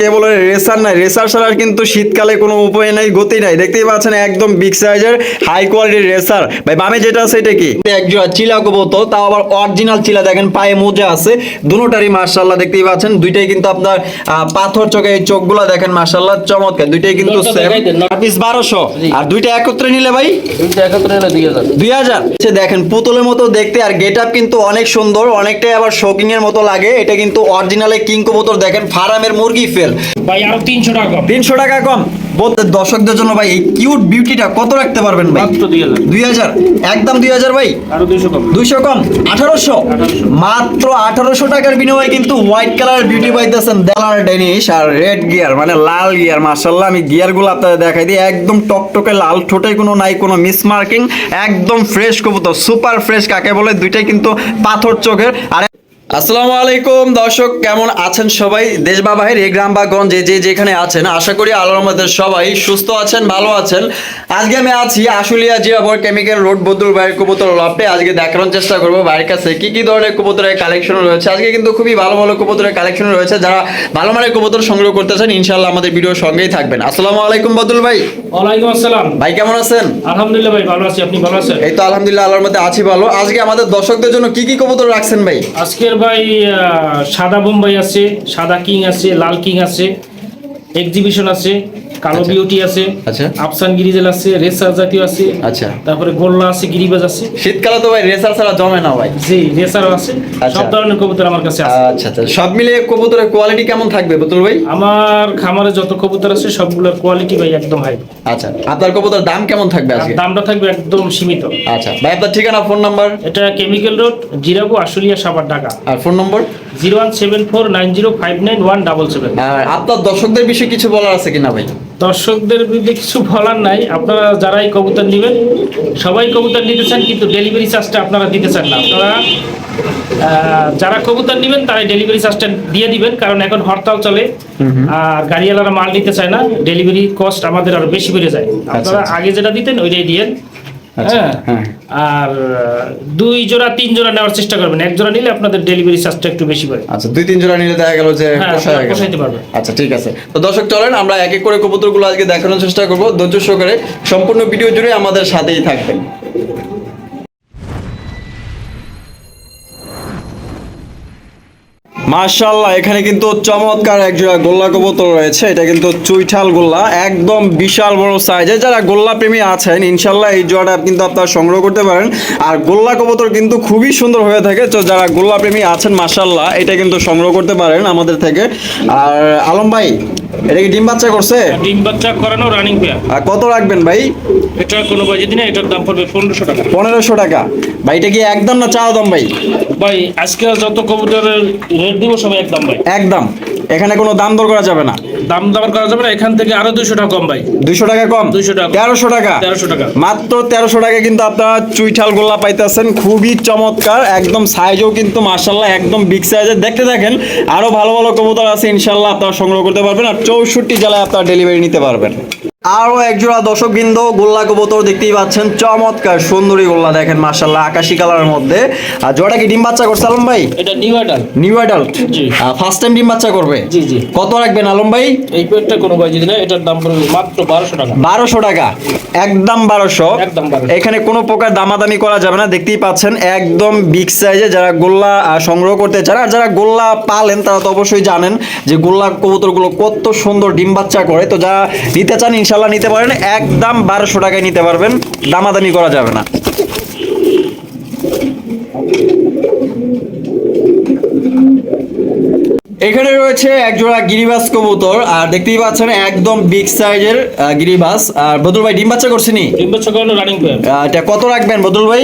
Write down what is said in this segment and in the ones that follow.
কে বলে রেসার নাই। রেসার ছাড়া কিন্তু শীতকালে কোনো উপায় নাই গতি নাই। দেখতেই পাচ্ছেন একদম বিগ সাইজের হাই কোয়ালিটির রেসার। ভাই বামে যেটা আছে এটা কি? একজোড়া চিলা কবুতর তাও আবার অরিজিনাল চিলা। দেখেন পায়ে মোজা আছে দুটোটারই মার্শাল্লাহ দেখতেই পাচ্ছেন। দুইটাই কিন্তু আপনার পাথর চোখে এই চোখগুলা দেখেন মার্শাল্লাহ চমৎকার। দুইটাই কিন্তু। পিস বারোশো। আর দুইটা একত্রে নিলে ভাই? দুইটা একত্রে হলে দুই হাজার। সে দেখেন পুতুলের মতো দেখতে আর গেট আপ কিন্তু অনেক সুন্দর অনেকটাই আবার শোকিং এর মতো লাগে। এটা কিন্তু অরিজিনালে কিং কবুতর দেখেন ফার্মের মুরগি ফেল ভাই আরও তিনশো টাকা কম। তিনশো টাকা কম। বলতে দর্শকদের জন্য ভাই এই কিউট বিউটিটা কত রাখতে পারবেন ভাই? মাত্র দুই হাজার। একদম দুই হাজার ভাই? আরও দুইশো কম। আঠারোশো? 1800 মাত্র আঠারোশো টাকার বিনিময়ে কিন্তু হোয়াইট কালার বিউটি পাইতেছেন দেলার ডেনিশ আর রেড গিয়ার মানে লাল গিয়ার মার্শাল্লাহ আমি গিয়ারগুলো আপনাদের দেখাই দিই। একদম টকটকে লাল ঠোঁটে কোনো নাই কোনো মিস মার্কিং একদম ফ্রেশ কবুতর সুপার ফ্রেশ কাকে বলে? দুইটাই কিন্তু পাথর চোখের। আর আসসালামু আলাইকুম দর্শক কেমন আছেন সবাই? দেশ বা বাহির গ্রাম বা গঞ্জে যে যেখানে আছেন আশা করি আল্লাহর মধ্যে সবাই সুস্থ আছেন ভালো আছেন। আজকে আমি আছি আশুলিয়া জিয়াবর কেমিক্যাল রোড বদুল বাইরের কবুতর লপে আজকে দেখানোর চেষ্টা করব বাইরের কাছে কি কি ধরনের কবুতরের কালেকশন রয়েছে। আজকে কিন্তু খুবই ভালো ভালো কবুতরের কালেকশন রয়েছে। যারা ভালো মানের কবুতর সংগ্রহ করতেছেন ইনশাল্লাহ আমাদের ভিডিওর সঙ্গেই থাকবেন। আসসালামু আলাইকুম বদুল ভাই। ওয়ালাইকুম আসসালাম। ভাই কেমন আছেন? আলহামদুলিল্লাহ ভাই ভালো আছি। আপনি ভালো আছেন? এই তো আলহামদুলিল্লাহ আল্লাহর মধ্যে আছি ভালো। আজকে আমাদের দর্শকদের জন্য কি কি কবুতর রাখছেন ভাই? আজকের ভাই সাদা বোম্বাই আছে সাদা কিং আছে লাল কিং আছে এক্সিবিশন আছে। কালো আচ্ছা। বিউটি আছে আচ্ছা। আফসান গিরিজেল আছে রেসার জাতীয় আছে আচ্ছা। তারপরে গোল্লা আছে গিরিবাজ আছে। শীতকালে তো ভাই রেসার ছাড়া জমে না ভাই। জি রেসারও আছে। আচ্ছা। সব ধরনের কবুতর আমার কাছে আছে। আচ্ছা আচ্ছা। সব মিলিয়ে কবুতরের কোয়ালিটি কেমন থাকবে বুতুল ভাই? আমার খামারে যত কবুতর আছে সবগুলোর কোয়ালিটি ভাই একদম হাই আচ্ছা। আপনার কবুতর দাম কেমন থাকবে আজকে? দামটা থাকবে একদম সীমিত। আচ্ছা। ভাই আপনার ঠিকানা ফোন নাম্বার এটা কেমিক্যাল রোড জিরাবু আশুলিয়া সাবার ঢাকা। আর phone number zero one seven four nine zero five nine one double seven. আপনার দর্শকদের বিষয়ে কিছু বলার আছে কিনা ভাই? দর্শকদের বিরুদ্ধে কিছু বলার নাই। আপনারা যারাই কবুতর নেবেন সবাই কবুতর নিতে চান কিন্তু ডেলিভারি চার্জটা আপনারা দিতে চান না। আপনারা যারা কবুতর নেবেন তারাই ডেলিভারি চার্জটা দিয়ে দিবেন কারণ এখন হরতাল চলে। আর গাড়িওয়ালারা মাল নিতে চায় না ডেলিভারি কস্ট আমাদের আরও বেশি বেড়ে যায়। আপনারা আগে যেটা দিতেন ওইটাই দিয়েন। আচ্ছা, হ্যাঁ। হ্যাঁ। আর দুই জোড়া তিন জোড়া নেওয়ার চেষ্টা করবেন। এক জোড়া নিলে আপনাদের ডেলিভারি চার্জটা একটু বেশি পড়ে। আচ্ছা দুই তিন জোড়া নিলে দেখা গেল যে হ্যাঁ। পোষাইতে পারবে। আচ্ছা ঠিক আছে। তো দর্শক চলেন আমরা এক এক করে কবুতরগুলো আজকে দেখানোর চেষ্টা করব। ধৈর্য সহকারে সম্পূর্ণ ভিডিও জুড়ে আমাদের সাথেই থাকবেন। মার্শাল্লাহ এখানে কিন্তু চমৎকার এক জোড়া গোল্লা কবুতর রয়েছে। এটা কিন্তু চুইঠাল গোল্লা, একদম বিশাল বড় সাইজে যারা গোল্লা প্রেমী আছেন ইনশাল্লাহ এই জোড়াটা কিন্তু আপনারা সংগ্রহ করতে পারেন। আর গোল্লা কবুতর কিন্তু খুবই সুন্দর হয়ে থাকে। তো যারা গোল্লা প্রেমী আছেন মার্শাল্লাহ এটা কিন্তু সংগ্রহ করতে পারেন আমাদের থেকে। আর আলম ভাই এটা কি ডিম বাচ্চা করছে? ডিম বাচ্চা করানো রানিং পেয়ার আর কত রাখবেন ভাই? এটা কোনো ভাই যদি না এটার দাম পড়বে পনেরোশো টাকা। পনেরোশো টাকা। ভাই এটা কি একদম না চাওয়া দাম ভাই? ভাই আজকে যত কবুতরের রেট দিব সবাই একদম ভাই। একদম। এখানে কোনো দাম দর করা যাবে না। দাম দাম করা যাবে না এখান থেকে আরও দুইশো টাকা কম ভাই। দুইশো টাকা কম? 200 টাকা। তেরোশো টাকা? তেরোশো টাকা। মাত্র তেরোশো টাকা কিন্তু আপনারা চুইঠাল গোল্লা পাইতেছেন খুবই চমৎকার একদম সাইজও কিন্তু মার্শাল্লাহ একদম বিগ সাইজের দেখতে দেখেন আরও ভালো ভালো কবুতর আছে ইনশাল্লাহ আপনারা সংগ্রহ করতে পারবেন আর চৌষট্টি জেলায় আপনারা ডেলিভারি নিতে পারবেন। আরও একজোড়া দর্শক বিন্দু গোল্লা কবুতর দেখতেই পাচ্ছেন চমৎকার সুন্দরী গোল্লা দেখেন মার্শাল্লাহ আকাশি কালারের মধ্যে। আর জোড়া কি ডিম বাচ্চা করছে আলম ভাই? এটা নিউ অ্যাডাল্ট ফার্স্ট টাইম ডিম বাচ্চা করবে? জি জি। কত রাখবেন আলম ভাই? এই পেয়ারটা কোনো বাজে দিনে এটার দাম পড়বে মাত্র বারোশো টাকা। বারোশো টাকা। একদম বারোশো। একদম 1200 এখানে কোনো প্রকার দামাদামি করা যাবে না দেখতেই পাচ্ছেন একদম বিগ সাইজে যারা গোল্লা সংগ্রহ করতে চান আর যারা গোল্লা পালেন তারা তো অবশ্যই জানেন যে গোল্লা কবুতরগুলো কত সুন্দর ডিম বাচ্চা করে। তো যারা নিতে চান ইনশাল্লাহ নিতে পারেন। একদম বারোশো টাকায় নিতে পারবেন। দামাদামি করা যাবে না। এখানে রয়েছে এক জোড়া গিরিবাস কবুতর আর দেখতেই পাচ্ছেন একদম বিগ সাইজের গিরিবাস। আর বদুল ভাই ডিম বাচ্চা করছিনি ডিম বাচ্চা করানো রানিং পেয়ার এটা কত রাখবেন বদুল ভাই?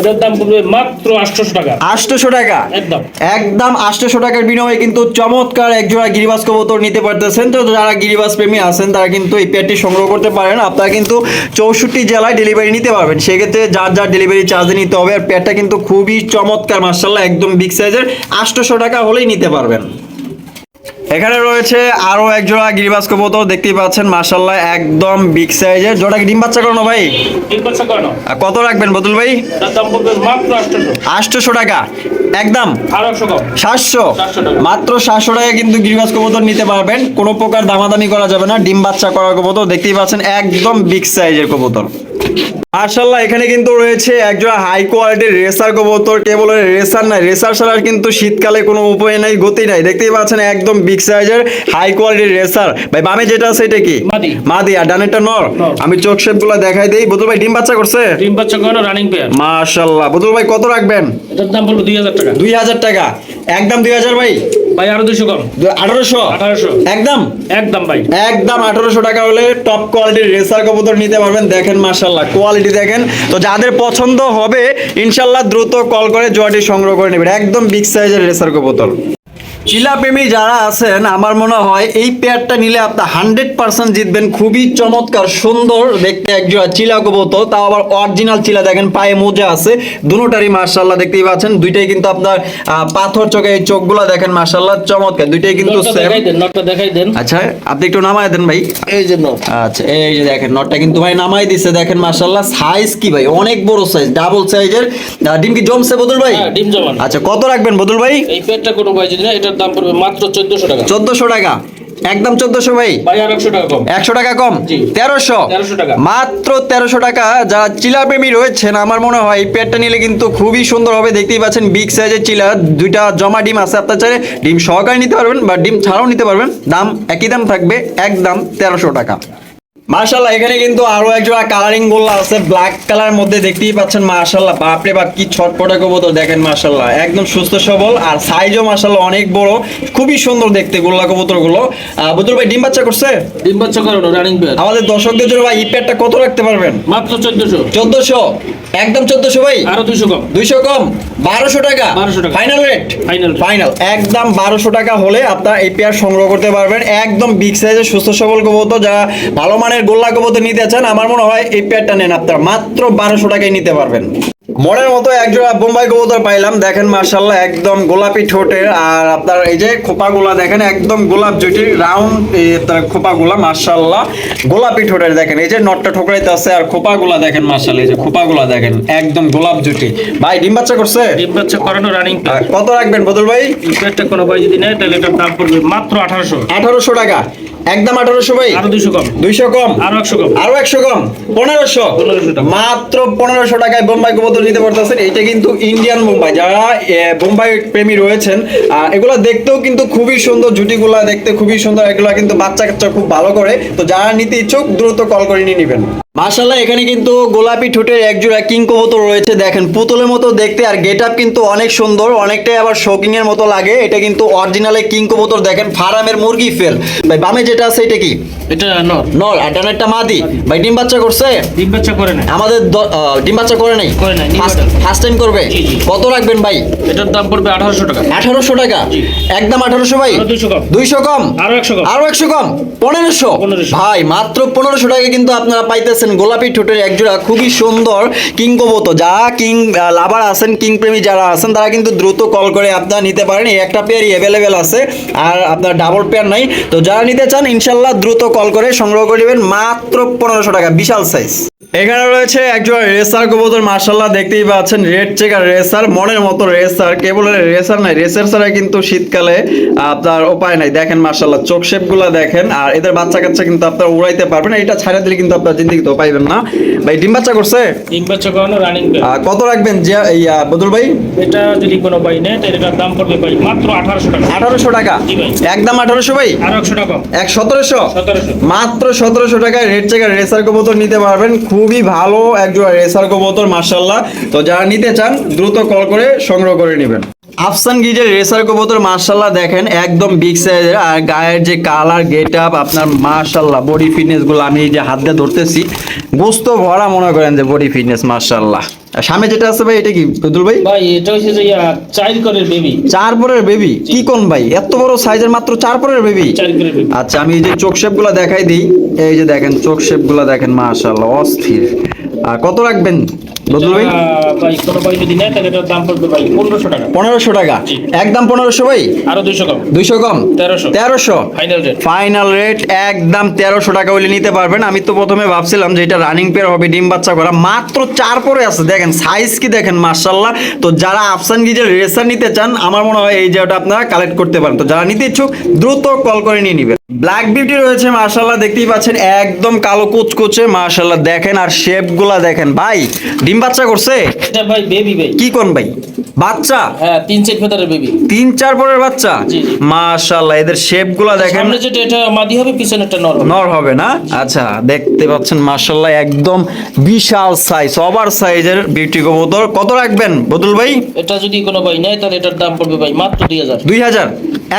এটার দাম পড়বে মাত্র আটশোশো টাকা। আটশোশো টাকা। একদম। একদম আটশোশো টাকার বিনিময়ে কিন্তু চমৎকার এক জোড়া গিরিবাস কবুতর নিতে পারতেছেন। তো যারা গিরিবাস প্রেমী আছেন তারা কিন্তু এই পেয়ারটি সংগ্রহ করতে পারেন। আপনারা কিন্তু চৌষট্টি জেলায় ডেলিভারি নিতে পারবেন। সেক্ষেত্রে যার যার ডেলিভারি চার্জ নিতে হবে। আর পেয়ারটা কিন্তু খুবই চমৎকার মার্শাল্লাহ একদম বিগ সাইজের আটশোশো টাকা হলেই নিতে পারবেন। এখানে রয়েছে আরও এক জোড়া গিরিবাজ কবুতর দেখতেই পাচ্ছেন মার্শাল্লাহ একদম বিগ সাইজের জোড়া কি ডিম বাচ্চা করানো ভাই? কত রাখবেন বদুল ভাই? আটশোশো টাকা। একদম। সাতশো। মাত্র সাতশো টাকা কিন্তু গিরিবাজ কবুতর নিতে পারবেন। কোনো প্রকার দামাদামি করা যাবে না। ডিম বাচ্চা করার কবুতর দেখতেই পাচ্ছেন একদম বিগ সাইজের কবুতর। মার্শাল্লাহ এখানে কিন্তু রয়েছে একজোড়া হাই কোয়ালিটির রেসার কবুতর। কেবল রেসার নাই রেসার ছাড়া কিন্তু শীতকালে কোনো উপায় নাই গতি নাই। দেখতেই পাচ্ছেন একদম বিগ সাইজের হাই কোয়ালিটির রেসার ভাই বামে যেটা আছে এটা কি? মাদি। মাদি আর ডানেরটা নর। আমি চোখ শেপগুলা দেখাই দিই। বদুল ভাই ডিম বাচ্চা করছে? তিন বাচ্চা করানো রানিং পেয়ার মার্শাল্লাহ বদুল ভাই কত রাখবেন? এটার দাম দুই হাজার টাকা। দুই হাজার টাকা। একদম দুই হাজার ভাই? ভাই আরও দুশো কম। আঠারোশো? আঠারোশো। একদম? একদম ভাই। একদম আঠারোশো টাকা হলে টপ কোয়ালিটির রেসার কবুতর নিতে পারবেন। দেখেন মার্শাল্লাহ কোয়ালিটি দেখেন। তো যাদের পছন্দ হবে ইনশাল্লাহ দ্রুত কল করে জয়টি সংগ্রহ করে নেবেন। একদম বিগ সাইজের রেসার কবুতর। চিলাপ্রেমী যারা আছেন আমার মনে হয় এই পেয়ারটা নিলে আপনি হান্ড্রেড পার্সেন্ট জিতবেন। খুবই চমৎকার সুন্দর দেখতে একজোড়া চিলা কবুতর। তাও আবার অরিজিনাল চিলা দেখেন পায়ে মোজা আছে। দুটোটারই মার্শাল্লাহ দেখতেই পাচ্ছেন। দুইটাই কিন্তু আপনার পাথর চোখে এই চোখগুলা দেখেন মার্শাল্লাহ চমৎকার। দুইটাই কিন্তু দেখাই দেন নটটা দেখাই দেন। আচ্ছা আপনি একটু নামায় দেন ভাই। এই যে আচ্ছা এই যে দেখেন নটটা কিন্তু ভাই নামাই দিছে। দেখেন মাশাআল্লাহ সাইজ কি ভাই? অনেক বড় সাইজ ডাবল সাইজের ডিম কি জমছে বদল ভাই? হ্যাঁ ডিম জমান। আচ্ছা কত রাখবেন বদল ভাই? এই পেয়ারটা কোনো ভাই যদি না এটার দাম পড়বে মাত্র চোদ্দশো টাকা। চোদ্দশো টাকা। একদম চোদ্দশো ভাই। একশো টাকা কম। তেরোশো? 1300 টাকা। মাত্র তেরোশো টাকা। যারা চিলাপ্রেমী রয়েছেন আমার মনে হয় এই পেটটা নিলে কিন্তু খুবই সুন্দর হবে। দেখতেই পাচ্ছেন বিগ সাইজের চিলা। দুইটা জমা ডিম আছে আপনার চাইলে। ডিম সহকারে নিতে পারবেন বা ডিম ছাড়াও নিতে পারবেন। দাম একই দাম থাকবে। একদম তেরোশো টাকা। মার্শাল্লাহ এখানে কিন্তু আরও একজোড়া কালারিং গোল্লা আছে ব্ল্যাক কালার মধ্যে দেখতেই পাচ্ছেন মার্শাল্লাহ বাপরে বাপ কি ছটপটে কবুতর দেখেন মার্শাল্লাহ একদম সুস্থ সবল আর সাইজও মার্শাল্লাহ অনেক বড় খুবই সুন্দর দেখতে গোল্লা কবুতরগুলো বদুল ভাই ডিম বাচ্চা করছে? ডিম বাচ্চা করানো রানিং পেয়ার আমাদের দর্শকদের জন্য ভাই ই প্যাডটা কত রাখতে পারবেন? মাত্র চোদ্দশো। চোদ্দশো। একদম চোদ্দশো ভাই। আরও দুশো কম। দুইশো কম। বারোশো টাকা। 1200 টাকা। ফাইনাল রেট ফাইনাল ফাইনাল একদম বারোশো টাকা হলে আপনার এই পেয়ার সংগ্রহ করতে পারবেন। একদম বিগ সাইজের সুস্থ সবল কবুতর। যারা ভালো মানের গোল্লা কবুতর নিতে চান আমার মনে হয় এই পেয়ারটা নেন আপনারা। মাত্র বারোশো টাকায় নিতে পারবেন। মনের মতো একজোড়া বোম্বাই কবুতর পাইলাম। দেখেন মার্শাল্লাহ একদম গোলাপি ঠোঁটের। আর আপনার এই যে খোপাগুলা দেখেন একদম গোলাপ জুটির রাউন্ড খোপাগুলা মার্শাল্লাহ। গোলাপি ঠোঁটের দেখেন এই যে নটটা ঠোকরাইতে আছে আর খোপাগুলা দেখেন মার্শাল্লাহ এই যে খোপাগুলা দেখেন একদম গোলাপ জুটি। ভাই ডিম বাচ্চা করছে? ডিম বাচ্চা করানো রানিং কত রাখবেন বদল ভাই? কোনো ভাই যদি নেয় তাহলে এটার দাম পড়বে মাত্র আঠারোশো। আঠারোশো টাকা। একদম আঠারোশো ভাই। আরও দুশো কম। দুইশো কম। আরও একশো কম। আরও একশো কম। পনেরোশো। মাত্র পনেরোশো টাকায় বোম্বাই কবুতর নিতে পারতেছেন। এটা কিন্তু ইন্ডিয়ান বোম্বাই যারা বোম্বাই প্রেমী রয়েছেন আহ, এগুলা দেখতেও কিন্তু খুবই সুন্দর জুটিগুলা দেখতে খুবই সুন্দর। এগুলা কিন্তু বাচ্চা কাচ্চা খুব ভালো করে। তো যারা নিতে ইচ্ছুক দ্রুত কল করে নিয়ে নেবেন। মার্শাল্লাহ এখানে কিন্তু গোলাপি ঠোঁটের একজোড়া কিং কবুতর রয়েছে। দেখেন পুতুলের মতো দেখতে আর গেট আপ কিন্তু অনেক সুন্দর অনেকটাই আবার শোকিং এর মতো লাগে। এটা কিন্তু অরিজিনালে কিং কবুতর দেখেন ফার্মের মুরগি ফেল। ভাই বামে যেটা আছে এটা কি? এটা নর। নর আর ডানেরটা মাদি। ভাই ডিম বাচ্চা করছে? ডিম বাচ্চা করে নেয় আমাদের ডিম বাচ্চা করে নাই? করে নাই, ফার্স্ট টাইম করবে? জি, জি। কত রাখবেন ভাই? এটার দাম পড়বে টাকা। আঠারোশো টাকা? একদম আঠারোশো ভাই? 200 কম। দুইশো কম? আরও একশো কম। আরও একশো কম? পনেরোশো? 1500 ভাই মাত্র পনেরোশো টাকা কিন্তু আপনারা পাইতেছেন। গোলাপি ঠোঁটের একজোড়া খুবই সুন্দর কিংকবত। যা কিং লাভার আছেন, কিংপ্রেমী যারা আছেন, তারা কিন্তু দ্রুত কল করে আপনারা নিতে পারেন। এই একটা পেয়ারই অ্যাভেলেবেল আছে, আর আপনার ডাবল পেয়ার নাই। তো যারা নিতে চান, ইনশাল্লাহ দ্রুত কল করে সংগ্রহ করে নেবেন, মাত্র পনেরোশো টাকা, বিশাল সাইজ এখানে রয়েছে একজন রেসার কবুতর মার্শাল্লাহ দেখতেই পাচ্ছেন রেড চেকার রেসার মনের মতো রেসার কেবল রেসার নাই রেসার ছাড়া কিন্তু শীতকালে আপনার উপায় নাই দেখেন মার্শাল্লাহ চোখ শেপগুলা দেখেন আর এদের বাচ্চা কাচ্চা কিন্তু আপনার উড়াইতে পারবেন এটা ছাড়া দিলে কিন্তু আপনার জিন্দিগি তো পাইবেন না। ভাই ডিম বাচ্চা করছে? ডিম বাচ্চা করানো রানিং আহ, কত রাখবেন যে এই বদুল ভাই? এটা যদি কোনো ভাই নেয় তাহলে এটার দাম পড়বে ভাই মাত্র আঠারোশো টাকা। আঠারোশো টাকা? জি ভাই। একদম আঠারোশো ভাই? আরও একশো টাকা। কম এক সতেরোশো? সতেরোশো। মাত্র সতেরোশো টাকায় রেড চেকার রেসার কবুতর নিতে পারবেন খুবই ভালো একজোড়া রেসার কবুতর মার্শাল্লাহ তো যারা নিতে চান, দ্রুত কল করে সংগ্রহ করে নেবেন। আফসান গিজের রেসার কবুতর মার্শাল্লাহ দেখেন একদম বিগ সাইজের আর গায়ের যে কালার গেট আপ আপনার মার্শাল্লাহ বডি ফিটনেসগুলো আমি যে হাত দিয়ে ধরতেছি গোস্ত ভরা মনে করেন যে বডি ফিটনেস মার্শাল্লাহ সামনে যেটা আছে ভাই এটা কি দুল ভাই? ভাই এটা হচ্ছে যে চাইল্ড করে বেবি চার পরের বেবি কি কোন ভাই? এত বড় সাইজের মাত্র চার পরের বেবি আচ্ছা আমি এই যে চোখ শেপগুলা দেখাই দিই এই যে দেখেন চোখ শেপগুলা দেখেন মাশাআল্লাহ অস্থির। আর কত রাখবেন? বদল ভাই? এটা, ভাই যদি নেয় তাহলে এটার দাম পড়বে ভাই পনেরোশো টাকা। পনেরোশো টাকা। একদম পনেরোশো ভাই? আরও দুইশো কম। দুইশো কম? তেরোশো। তেরোশো? ফাইনাল রেট ফাইনাল রেট একদম তেরোশো টাকা হলে নিতে পারবেন। আমি তো প্রথমে ভাবছিলাম যে এটা রানিং পেয়ার হবে ডিম বাচ্চা করা। মাত্র চার পরে আছে। দেখেন সাইজ কি দেখেন মার্শাল্লাহ তো যারা আফসান গিজের রেসার নিতে চান আমার মনে হয় এই জায়গাটা আপনারা কালেক্ট করতে পারেন। তো যারা নিতে ইচ্ছুক দ্রুত কল করে নিয়ে নেবেন। ব্ল্যাক বিউটি রয়েছে মার্শাল্লাহ দেখতেই পাচ্ছেন একদম কালো কুচকুচে মার্শাল্লাহ দেখেন আর শেপগুলা দেখেন। ভাই ডিম বাচ্চা করছে? এটা ভাই বেবি ভাই। কি কোন ভাই? বাচ্চা? হ্যাঁ তিন চার ভেতরের বেবি তিন চার পরের বাচ্চা? জি, জি। মার্শাল্লাহ এদের শেপগুলা দেখেন। সামনে যেটা এটা মাদি হবে পিছনে একটা নর। নর হবে না? আচ্ছা দেখতে পাচ্ছেন মার্শাল্লাহ একদম বিশাল সাইজ ওভার সাইজের বিউটি কবুতর। কত রাখবেন বদুল ভাই? এটা যদি কোনো ভাই নেয় তাহলে এটার দাম পড়বে ভাই মাত্র দুই হাজার। দুই হাজার?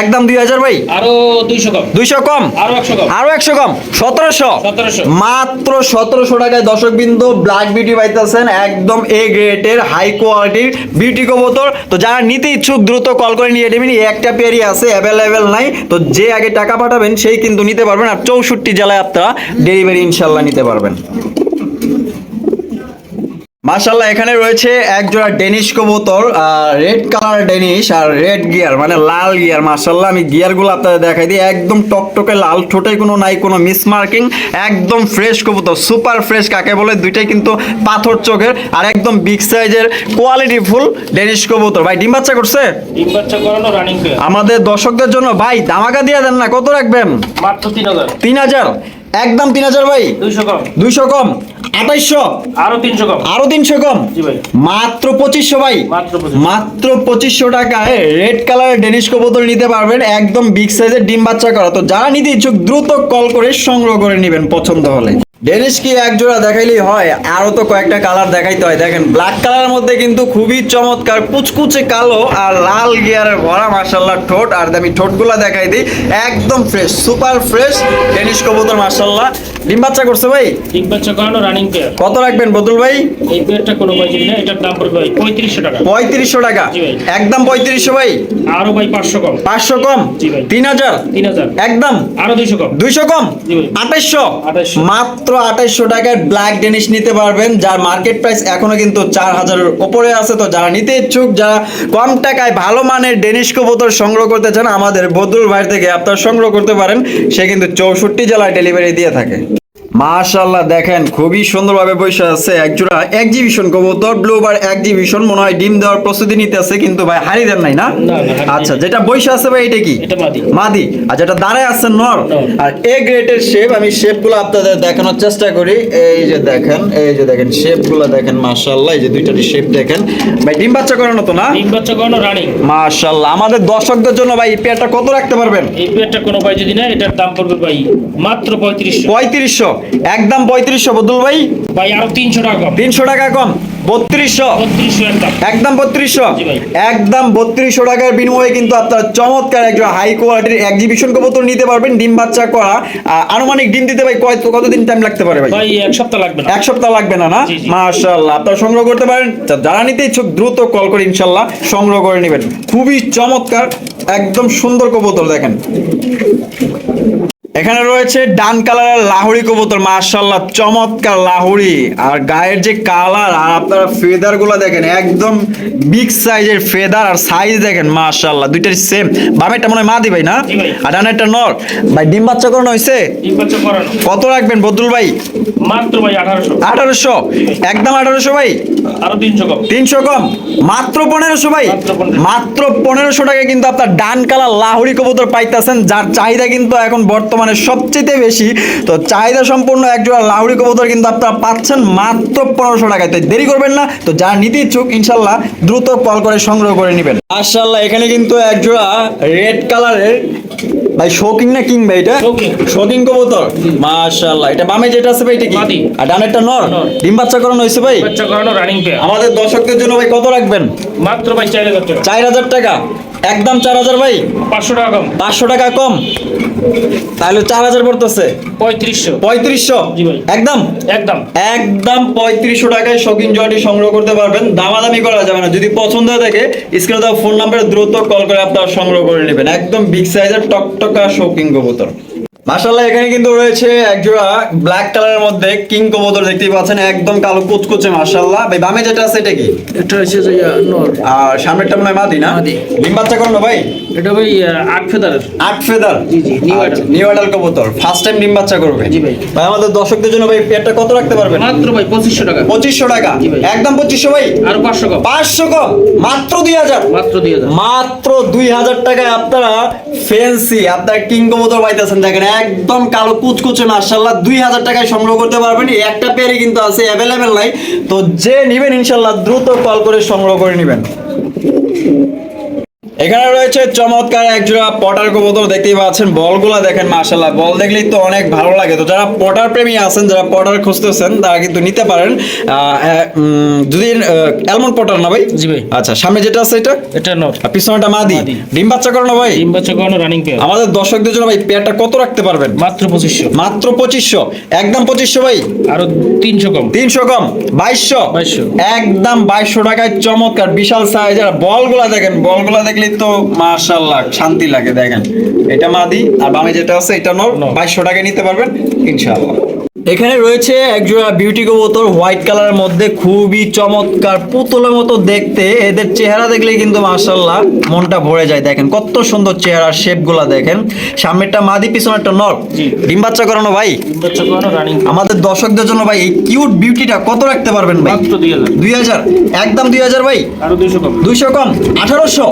একদম দুই হাজার ভাই? আরও দুইশো কম। দুইশো কম? আরও একশো কম। সতেরোশো? মাত্র সতেরোশো টাকায় দর্শক বিন্দু ব্ল্যাক বিউটি পাইতেছেন একদম এ গ্রেডের হাই কোয়ালিটির বিউটি কবুতর। তো যারা নিতে ইচ্ছুক দ্রুত কল করে নিয়ে নেবেন। একটা পেয়ারই আছে অ্যাভেলেবেল নাই। তো যে আগে টাকা পাঠাবেন সেই কিন্তু নিতে পারবেন। আর চৌষট্টি জেলায় আপনারা ডেলিভারি ইনশাল্লাহ নিতে পারবেন। মাশাল্লাহ এখানে রয়েছে এক জোড়া ডেনিশ কবুতর রেড কালার ডেনিশ আর রেড গিয়ার মানে লাল গিয়ার মাশাল্লাহ আমি গিয়ারগুলো আপনাদের দেখাই দিই। একদম টকটকে লাল ঠোঁটে কোনো নাই কোনো মিস মার্কিং একদম ফ্রেশ কবুতর সুপার ফ্রেশ কাকে বলে দুইটাই কিন্তু পাথর চোখের আর একদম বিগ সাইজের কোয়ালিটি ফুল ডেনিশ কবুতর। ভাই ডিম বাচ্চা করছে? ডিম বাচ্চা করানো রানিং আমাদের দর্শকদের জন্য ভাই ধামাকা দিয়ে দেন না কত রাখবেন? মাত্র তিন হাজার। তিন হাজার? একদম তিন হাজার ভাই? দুইশো কম। দুইশো কম? আঠাইশশো। আরও তিনশো কম। আরও তিনশো কম? মাত্র পঁচিশশো ভাই। মাত্র পঁচিশশো। টাকায় রেড কালারের ডেনিশ কবুতর নিতে পারবেন। একদম বিগ সাইজের ডিম বাচ্চা করা। তো যারা নিতে ইচ্ছুক দ্রুত কল করে সংগ্রহ করে নেবেন পছন্দ হলে। ডেনিশ কি এক জোড়া দেখাইলেই হয়। আরও তো কয়েকটা কালার দেখাইতে হয়। দেখেন ব্ল্যাক কালারের মধ্যে কিন্তু খুবই চমৎকার কুচকুচে কালো আর লাল গিয়ারের ভরা মার্শাল্লাহ ঠোঁট। আর আমি ঠোঁটগুলা দেখাই দিই। একদম ফ্রেশ সুপার ফ্রেশ ডেনিশ কবুতর মার্শাল্লাহ ডিম বাচ্চা করছে ভাই? ডিম বাচ্চা করানো রানিং পেয়ার কত রাখবেন বদুল ভাই? এই পেয়ারটা কোনো ভাই যদি এটার দাম পড়বে ভাই পঁয়ত্রিশশো টাকা। একদম পঁয়ত্রিশশো ভাই? আরও ভাই পাঁচশো কম। পাঁচশো কম? জি ভাই। একদম? আরও দুইশো কম। দুইশো কম? জি ভাই। 2800 মাত্র টাকায় ব্ল্যাক ডেনিশ নিতে পারবেন যার মার্কেট প্রাইস এখনও কিন্তু চার হাজারের উপরে আছে। তো যারা নিতে ইচ্ছুক যারা কম টাকায় ভালো মানের ডেনিশ কবুতর সংগ্রহ করতে চান আমাদের বদরুল ভাই থেকে আপনারা সংগ্রহ করতে পারেন। সে কিন্তু চৌষট্টি জেলায় ডেলিভারি দিয়ে থাকে। মাশাল্লাহ দেখেন খুবই সুন্দরভাবে বসে আছে একজোড়া এক্সিবিশন কবুতর। ব্লুবার এক্সিবিশন মনে হয় ডিম দেওয়ার প্রস্তুতি নিতে আছে কিন্তু ভাই হারি দেন নাই না? না, না, আচ্ছা যেটা বসে আছে ভাই এটা কি? এটা মাদি। মাদি। আর যেটা দাঁড়ায় আছে নর। আর এ গ্রেটের শেপ আমি শেপগুলো আপনাদের দেখানোর চেষ্টা করি। এই যে দেখেন এই যে দেখেন শেপগুলো দেখেন মাশাল্লাহ এই যে দুইটার শেপ দেখেন। ভাই ডিম বাচ্চা করানো তো না? ডিম বাচ্চা করানো রানিং মাশাল্লাহ আমাদের দর্শকদের জন্য ভাই এই পেয়ারটা কত রাখতে পারবেন? এই পেয়ারটা কোনো ভাই যদি নেয় এটার দাম পড়বে ভাই মাত্র পঁয়ত্রিশশো। পঁয়ত্রিশশো। একদম পঁয়ত্রিশশো বদুল ভাই। ভাই আরও তিনশো টাকা কম। তিনশো টাকা কম। বত্রিশশো। একদম বত্রিশশো। একদম বত্রিশশো টাকার বিনিময়ে কিন্তু আপনার চমৎকার একজন হাই কোয়ালিটির এক্সিবিশন কবুতর নিতে পারবেন ডিম বাচ্চা করা। আনুমানিক ডিম দিতে ভাই কয় কতদিন টাইম লাগতে পারে ভাই? ভাই এক সপ্তাহ লাগবে না। এক সপ্তাহ লাগবে না না? জি। আপনারা সংগ্রহ করতে পারেন। যারা নিতে ইচ্ছুক দ্রুত কল করে ইনশাল্লাহ সংগ্রহ করে নেবেন। খুবই চমৎকার একদম সুন্দর কবুতর দেখেন। এখানে রয়েছে ডান কালারের লাহুরি কবুতর মাশাল্লাহ চমৎকার লাহুরি আর গায়ের যে কালার আর আপনারা ফেদারগুলো দেখেন একদম বিগ সাইজের ফেদার আর সাইজ দেখেন মাশাল্লাহ দুইটাই সেম বামেরটা মনে হয় মাদি ভাই না। আর ডানেরটা নর। ভাই ডিম বাচ্চা করানো হয়েছে? কত রাখবেন বদরুল ভাই? মাত্র ভাই আঠারোশো। আঠারোশো? একদম আঠারোশো ভাই? আরও তিনশো কম। তিনশো কম? মাত্র পনেরোশো ভাই? মাত্র পনেরোশো। টাকায় কিন্তু আপনার ডান কালার লাহুরি কবুতর পাইতেছেন যার চাহিদা কিন্তু এখন বর্তমানে সবচেয়ে বেশি। তো চাহিদা সম্পূর্ণ একজোড়া লাহুরি কবুতর কিন্তু আপনারা পাচ্ছেন মাত্র পনেরোশো টাকায়। তো দেরি করবেন না তো যারা নিতে ইচ্ছুক ইনশাল্লাহ দ্রুত কল করে সংগ্রহ করে নেবেন। মাশাল্লাহ এখানে কিন্তু একজোড়া রেড কালারের ভাই শোকিং না কিং ভাই এটা। শোকিং কবুতর। মাশাল্লাহ এটা বামে যেটা আছে ভাই এটা কি? আর ডানেরটা নর? নর। ডিম বাচ্চা করানো হয়েছে ভাই? বাচ্চা করানো রানিং পেয়ার আমাদের দর্শকদের জন্য ভাই কত রাখবেন? মাত্র ভাই চার হাজার টাকা। চার হাজার টাকা। একদম চার হাজার ভাই? পাঁচশো টাকা কম। পাঁচশো টাকা কম। তাহলে চার হাজার পড়তেছে। পঁয়ত্রিশশো। পঁয়ত্রিশশো? জি ভাই। একদম? একদম। একদম পঁয়ত্রিশশো টাকায় শৌখিন জয়টি সংগ্রহ করতে পারবেন। দামাদামি করা যাবে না। যদি পছন্দ হয়ে থাকে স্ক্রিনে দেওয়া ফোন নাম্বারে দ্রুত কল করে আপনারা সংগ্রহ করে নেবেন। একদম বিগ সাইজের টকটকা শৌখিন কবুতর। মাশাল্লাহ এখানে কিন্তু রয়েছে একজোড়া ব্ল্যাক কালারের মধ্যে কিং কবুতর দেখতেই পাচ্ছেন একদম কালো কুচকুচে মাশাল্লাহ ভাই বামে যেটা আছে এটা কি? এটা হচ্ছে যে নর। আর সামনেরটা মনে হয় মাদি না। ডিম বাচ্চা করো না ভাই? এটা ভাই আট ফেদারের। আট ফেদার? জি, জি, new adult। নিউ অ্যাডাল কবুতর। ফার্স্ট টাইম ডিম বাচ্চা করবে। জি ভাই। ভাই আমাদের দর্শকদের জন্য ভাই পেয়ারটা কত রাখতে পারবেন? মাত্র ভাই পঁচিশশো টাকা। পঁচিশশো টাকা। জি ভাই। একদম পঁচিশশো ভাই? আর পাঁচশো কম। পাঁচশো কম। মাত্র দুই হাজার। মাত্র দুই হাজার। মাত্র দুই হাজার টাকায় আপনারা ফেন্সি আপনার কিং কবুতর পাইতেছেন। দেখেন একদম কালো কুচকুচে মার্শাল্লাহ দুই হাজার টাকায় সংগ্রহ করতে পারবেন। একটা পেয়ারই কিন্তু আছে অ্যাভেলেবেল নাই। তো যে নিবেন ইনশাল্লাহ দ্রুত কল করে সংগ্রহ করে নেবেন। এখানে রয়েছে চমৎকার একজোড়া পটার কবুতর দেখতেই পাচ্ছেন বলগুলা দেখেন মাশাল্লাহ বল দেখলেই তো অনেক ভালো লাগে। তো যারা পটার প্রেমী আছেন যারা পটার খুঁজতেছেন তারা কিন্তু নিতে পারেন। যদি অ্যালমন্ড পটার না ভাই? জি ভাই। আচ্ছা সামনে যেটা আছে এটা? এটা নর। আর পিছনেটা মাদি। ডিম বাচ্চা করো না ভাই? ডিম বাচ্চা করানো রানিং পেয়ার আমাদের দর্শকদের জন্য ভাই পেয়ারটা কত রাখতে পারবেন? মাত্র পঁচিশশো। মাত্র পঁচিশশো। একদম পঁচিশশো ভাই? আরও তিনশো কম। তিনশো কম? বাইশশো? 2200 একদম বাইশশো টাকায় চমৎকার বিশাল সাইজ আর বলগুলা দেখেন বলগুলা দেখলেই তো মাশাল্লাহ শান্তি লাগে দেখেন এটা মাদি আর বামে যেটা আছে এটা নর। বাইশশো টাকায় নিতে পারবেন ইনশাআল্লাহ এখানে রয়েছে একজোড়া বিউটি কবুতর হোয়াইট কালারের মধ্যে খুবই চমৎকার পুতুলের মতো দেখতে। এদের চেহারা দেখলেই কিন্তু মাশাল্লাহ মনটা ভরে যায়। দেখেন কত সুন্দর চেহারা শেপগুলা দেখেন। সামনেরটা মাদি পিছনেরটা নর। ডিম বাচ্চা করানো ভাই? আমাদের দর্শকদের জন্য ভাই এই কিউট বিউটিটা কত রাখতে পারবেন ভাই? দুই হাজার। একদম দুই হাজার ভাই? দুইশো কম। আঠারোশো?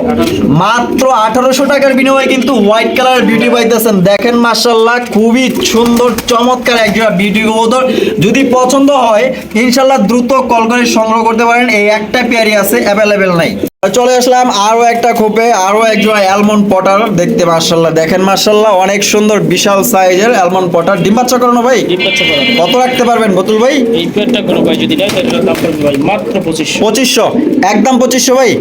মাত্র আঠারোশো টাকার বিনিময়ে কিন্তু হোয়াইট কালার বিউটি পাইতেছেন। দেখেন মার্শাল্লাহ খুবই সুন্দর চমৎকার একজোড়া বিউটি কবুতর যদি পছন্দ হয় ইনশাল্লাহ দ্রুত কল করে সংগ্রহ করতে পারেন। এই একটা পেয়ারি আছে অ্যাভেলেবেল নাই। চলে আসলাম আরও একটা খোপে আরও একজন অ্যালমন্ড পটার দেখতে মার্শাল্লাহ দেখেন মার্শাল্লাহ অনেক সুন্দর বিশাল সাইজের অ্যালমন্ড পটার ডিম বাচ্চা করানো ভাই? কত রাখতে পারবেন বতুল ভাই? এই পেয়ারটা কোনো ভাই যদি নেয় তাহলে এটার দাম পড়বে ভাই মাত্র পঁচিশশো। পঁচিশশো। একদম পঁচিশশো ভাই?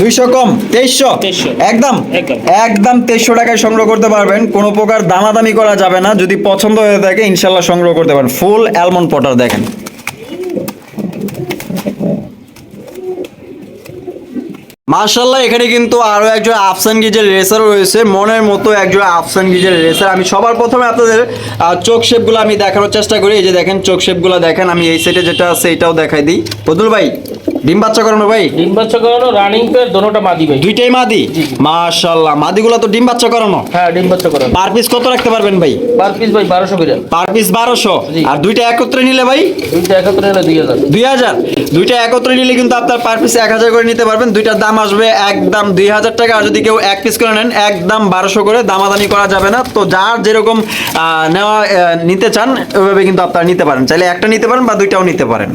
দুইশো কম। তেইশশো? 2300 একদম? একদম। একদম তেইশশো টাকায় সংগ্রহ করতে পারবেন। কোনো প্রকার দামাদামি করা যাবে না। যদি পছন্দ হয়ে থাকে ইনশাল্লাহ সংগ্রহ করতে পারেন। ফুল অ্যালমন্ড পটার দেখেন। মার্শাল্লাহ এখানে কিন্তু আরও একজন আফসান গিজের রেসার রয়েছে। মনের মতো একজন আফসান গিজের রেসার আমি সবার প্রথমে আপনাদের চোখ শেপগুলো আমি দেখানোর চেষ্টা করি। এই যে দেখেন, চোখ শেপগুলো দেখেন। আমি এই সাইডে যেটা আছে, এটাও দেখাই দিই। বদুল ভাই ডিম বাচ্চা করানো ভাই? ডিম বাচ্চা করানো রানিং পেয়ার দোনোটা মাদি ভাই। দুইটাই মাদি? জি। মাশাল্লাহ মাদিগুলো তো ডিম বাচ্চা করানো? হ্যাঁ ডিম বাচ্চা করানো। পার পিস কত রাখতে পারবেন ভাই? পার পিস ভাই বারোশো করে। পার পিস বারোশো। জি। আর দুইটা একত্রে নিলে ভাই? দুইটা একত্রে হলে দুই হাজার। দুইটা একত্রে নিলে কিন্তু আপনার পার পিস এক হাজার করে নিতে পারবেন। দুইটার দাম আসবে একদম দুই হাজার টাকা। আর যদি কেউ এক পিস করে নেন একদম বারোশো করে। দামাদানি করা যাবে না। তো যার যেরকম নেওয়া নিতে চান ওইভাবে কিন্তু আপনারা নিতে পারেন। চাইলে একটা নিতে পারেন বা দুইটাও নিতে পারেন।